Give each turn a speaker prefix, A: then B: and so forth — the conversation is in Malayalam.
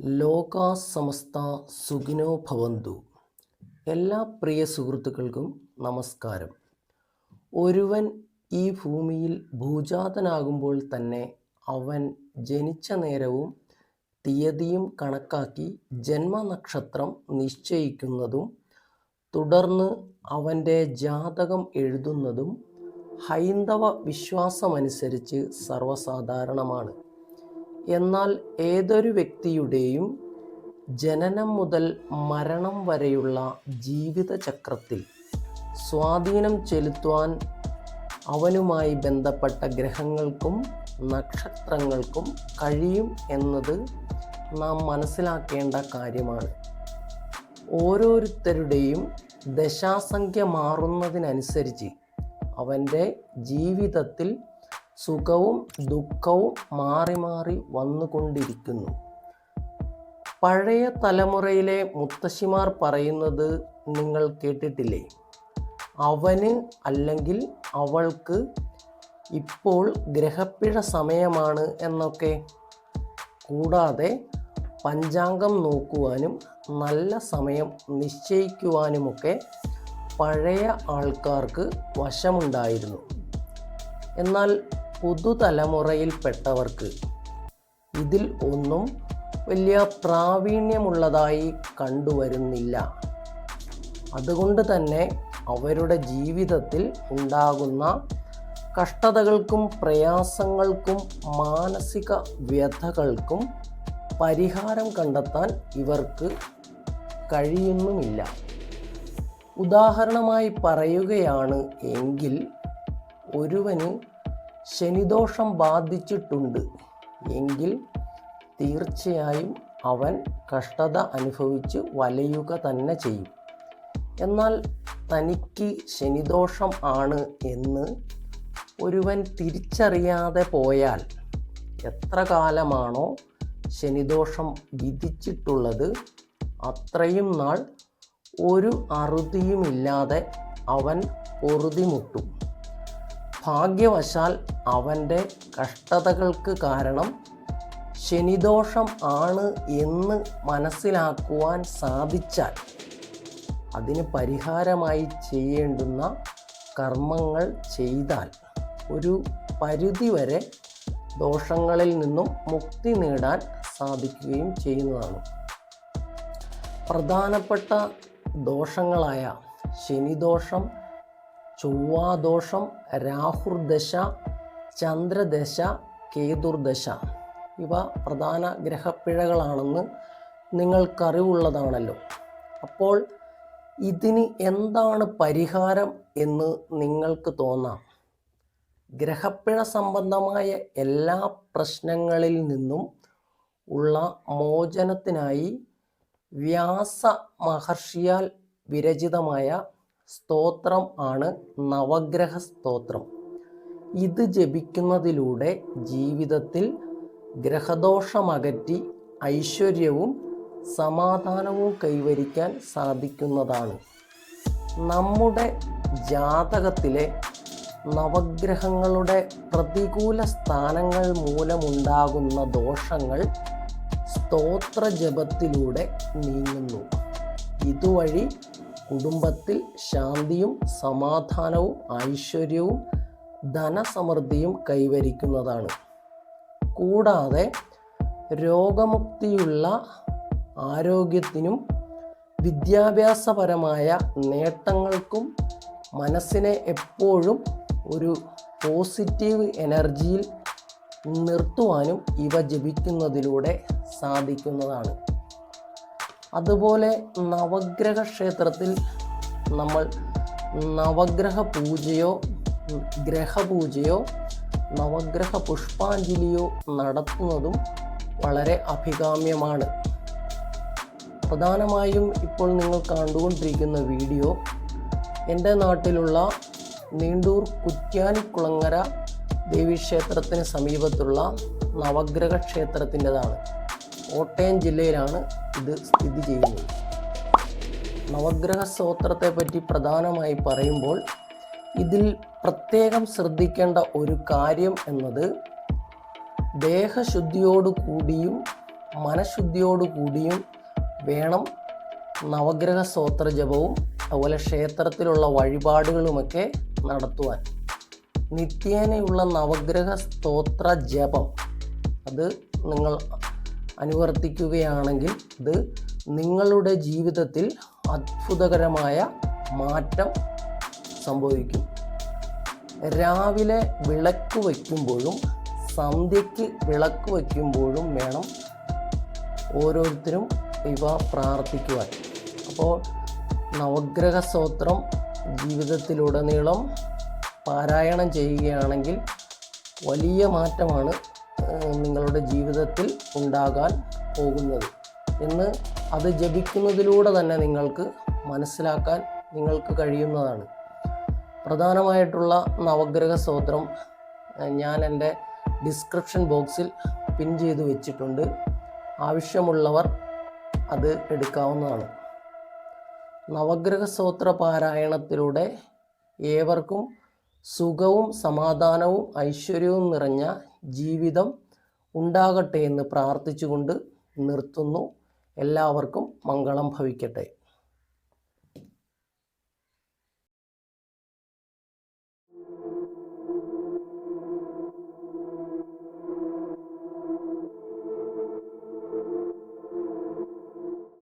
A: ലോകാ സമസ്ത സുഖിനോ ഭവന്തു. എല്ലാ പ്രിയ സുഹൃത്തുക്കൾക്കും നമസ്കാരം. ഒരുവൻ ഈ ഭൂമിയിൽ ഭൂജാതനാകുമ്പോൾ തന്നെ അവൻ ജനിച്ച നേരവും തീയതിയും കണക്കാക്കി ജന്മനക്ഷത്രം നിശ്ചയിക്കുന്നതും തുടർന്ന് അവന്റെ ജാതകം എഴുതുന്നതും ഹൈന്ദവ വിശ്വാസമനുസരിച്ച് സർവസാധാരണമാണ്. എന്നാൽ ഏതൊരു വ്യക്തിയുടെയും ജനനം മുതൽ മരണം വരെയുള്ള ജീവിതചക്രത്തിൽ സ്വാധീനം ചെലുത്തുവാൻ അവനുമായി ബന്ധപ്പെട്ട ഗ്രഹങ്ങൾക്കും നക്ഷത്രങ്ങൾക്കും കഴിയും എന്നത് നാം മനസ്സിലാക്കേണ്ട കാര്യമാണ്. ഓരോരുത്തരുടെയും ദശാസംഖ്യ മാറുന്നതിനനുസരിച്ച് അവന്റെ ജീവിതത്തിൽ സുഖവും ദുഃഖവും മാറി മാറി വന്നുകൊണ്ടിരിക്കുന്നു. പഴയ തലമുറയിലെ മുത്തശ്ശിമാർ പറയുന്നത് നിങ്ങൾ കേട്ടിട്ടില്ലേ? അവന് അല്ലെങ്കിൽ അവൾക്ക് ഇപ്പോൾ ഗ്രഹപ്പിഴ സമയമാണ് എന്നൊക്കെ. കൂടാതെ പഞ്ചാംഗം നോക്കുവാനും നല്ല സമയം നിശ്ചയിക്കുവാനുമൊക്കെ പഴയ ആൾക്കാർക്ക് വശമുണ്ടായിരുന്നു. എന്നാൽ പുതുതലമുറയിൽപ്പെട്ടവർക്ക് ഇതിൽ ഒന്നും വലിയ പ്രാവീണ്യമുള്ളതായി കണ്ടുവരുന്നില്ല. അതുകൊണ്ട് തന്നെ അവരുടെ ജീവിതത്തിൽ ഉണ്ടാകുന്ന കഷ്ടതകൾക്കും പ്രയാസങ്ങൾക്കും മാനസിക വ്യഥകൾക്കും പരിഹാരം കണ്ടെത്താൻ ഇവർക്ക് കഴിയുന്നുമില്ല. ഉദാഹരണമായി പറയുകയാണ് എങ്കിൽ ഒരുവന് ശനിദോഷം ബാധിച്ചിട്ടുണ്ട്. എങ്കിൽ തീർച്ചയായും അവൻ കഷ്ടത അനുഭവിച്ച് വലയുക തന്നെ ചെയ്യും. എന്നാൽ തനിക്ക് ശനിദോഷം ആണ് എന്ന് ഒരുവൻ തിരിച്ചറിയാതെ പോയാൽ എത്ര കാലമാണോ ശനിദോഷം വിധിച്ചിട്ടുള്ളത് അത്രയും നാൾ ഒരു അറുതിയുമില്ലാതെ അവൻ പൊറുതിമുട്ടും. ഭാഗ്യവശാൽ അവന്റെ കഷ്ടതകൾക്ക് കാരണം ശനിദോഷം ആണ് എന്ന് മനസ്സിലാക്കുവാൻ സാധിച്ചാൽ അതിന് പരിഹാരമായി ചെയ്യേണ്ടുന്ന കർമ്മങ്ങൾ ചെയ്താൽ ഒരു പരിധിവരെ ദോഷങ്ങളിൽ നിന്നും മുക്തി നേടാൻ സാധിക്കുകയും ചെയ്യുന്നതാണ്. പ്രധാനപ്പെട്ട ദോഷങ്ങളായ ശനിദോഷം ചൊവ്വാദോഷം രാഹുർദശ ചന്ദ്രദശ കേതുർദശ. ഇവ പ്രധാന ഗ്രഹപ്പിഴകളാണെന്ന് നിങ്ങൾക്കറിവുള്ളതാണല്ലോ. അപ്പോൾ ഇതിന് എന്താണ് പരിഹാരം എന്ന് നിങ്ങൾക്ക് തോന്നാം. ഗ്രഹപ്പിഴ സംബന്ധമായ എല്ലാ പ്രശ്നങ്ങളിൽ നിന്നും ഉള്ള മോചനത്തിനായി വ്യാസ മഹർഷിയാൽ വിരചിതമായ സ്തോത്രം ആണ് നവഗ്രഹ സ്തോത്രം. ഇത് ജപിക്കുന്നതിലൂടെ ജീവിതത്തിൽ ഗ്രഹദോഷമകറ്റി ഐശ്വര്യവും സമാധാനവും കൈവരിക്കാൻ സാധിക്കുന്നതാണ്. നമ്മുടെ ജാതകത്തിലെ നവഗ്രഹങ്ങളുടെ പ്രതികൂല സ്ഥാനങ്ങൾ മൂലമുണ്ടാകുന്ന ദോഷങ്ങൾ സ്തോത്ര ജപത്തിലൂടെ നീങ്ങുന്നു. ഇതുവഴി കുടുംബത്തിൽ ശാന്തിയും സമാധാനവും ഐശ്വര്യവും ധനസമൃദ്ധിയും കൈവരിക്കുന്നതാണ്. കൂടാതെ രോഗമുക്തിയുള്ള ആരോഗ്യത്തിനും വിദ്യാഭ്യാസപരമായ നേട്ടങ്ങൾക്കും മനസ്സിനെ എപ്പോഴും ഒരു പോസിറ്റീവ് എനർജിയിൽ നിർത്തുവാനും ഇവ ജപിക്കുന്നതിലൂടെ സാധിക്കുന്നതാണ്. അതുപോലെ നവഗ്രഹ ക്ഷേത്രത്തിൽ നമ്മൾ നവഗ്രഹ പൂജയോ ഗ്രഹപൂജയോ നവഗ്രഹ പുഷ്പാഞ്ജലിയോ നടത്തുന്നതും വളരെ അഭികാമ്യമാണ്. പ്രധാനമായും ഇപ്പോൾ നിങ്ങൾ കണ്ടുകൊണ്ടിരിക്കുന്ന വീഡിയോ എന്റെ നാട്ടിലുള്ള നീണ്ടൂർ കുറ്റ്യാനിക്കുളങ്ങര ദേവീക്ഷേത്രത്തിന് സമീപത്തുള്ള നവഗ്രഹ ക്ഷേത്രത്തിന്റെതാണ് കോട്ടയം ജില്ലയിലാണ് ഇത് സ്ഥിതി ചെയ്യുന്നത്. നവഗ്രഹ സ്തോത്രത്തെ പറ്റി പ്രധാനമായി പറയുമ്പോൾ ഇതിൽ പ്രത്യേകം ശ്രദ്ധിക്കേണ്ട ഒരു കാര്യം എന്നത് ദേഹശുദ്ധിയോടു കൂടിയും മനഃശുദ്ധിയോടുകൂടിയും വേണം നവഗ്രഹ സ്തോത്ര ജപവും അതുപോലെ ക്ഷേത്രത്തിലുള്ള വഴിപാടുകളുമൊക്കെ നടത്തുവാൻ. നിത്യേനയുള്ള നവഗ്രഹ സ്തോത്ര ജപം അത് നിങ്ങൾ അനുവർത്തിക്കുകയാണെങ്കിൽ ഇത് നിങ്ങളുടെ ജീവിതത്തിൽ അത്ഭുതകരമായ മാറ്റം സംഭവിക്കും. രാവിലെ വിളക്ക് വയ്ക്കുമ്പോഴും സന്ധ്യയ്ക്ക് വിളക്ക് വയ്ക്കുമ്പോഴും വേണം ഓരോരുത്തരും ഇവ പ്രാർത്ഥിക്കുവാൻ. അപ്പോൾ നവഗ്രഹ സ്തോത്രം ജീവിതത്തിലുടനീളം പാരായണം ചെയ്യുകയാണെങ്കിൽ വലിയ മാറ്റമാണ് നിങ്ങളുടെ ജീവിതത്തിൽ ഉണ്ടാകാൻ പോകുന്നത് എന്ന് അത് ജപിക്കുന്നതിലൂടെ തന്നെ നിങ്ങൾക്ക് മനസ്സിലാക്കാൻ നിങ്ങൾക്ക് കഴിയുന്നതാണ്. പ്രധാനമായിട്ടുള്ള നവഗ്രഹ സ്തോത്രം ഞാൻ എന്റെ ഡിസ്ക്രിപ്ഷൻ ബോക്സിൽ പിൻ ചെയ്തു വെച്ചിട്ടുണ്ട്. ആവശ്യമുള്ളവർ അത് എടുക്കാവുന്നതാണ്. നവഗ്രഹ സ്തോത്ര പാരായണത്തിലൂടെ ഏവർക്കും സുഖവും സമാധാനവും ഐശ്വര്യവും നിറഞ്ഞ ജീവിതം ഉണ്ടാകട്ടെ എന്ന് പ്രാർത്ഥിച്ചുകൊണ്ട് നിർത്തുന്നു. എല്ലാവർക്കും മംഗളം ഭവിക്കട്ടെ.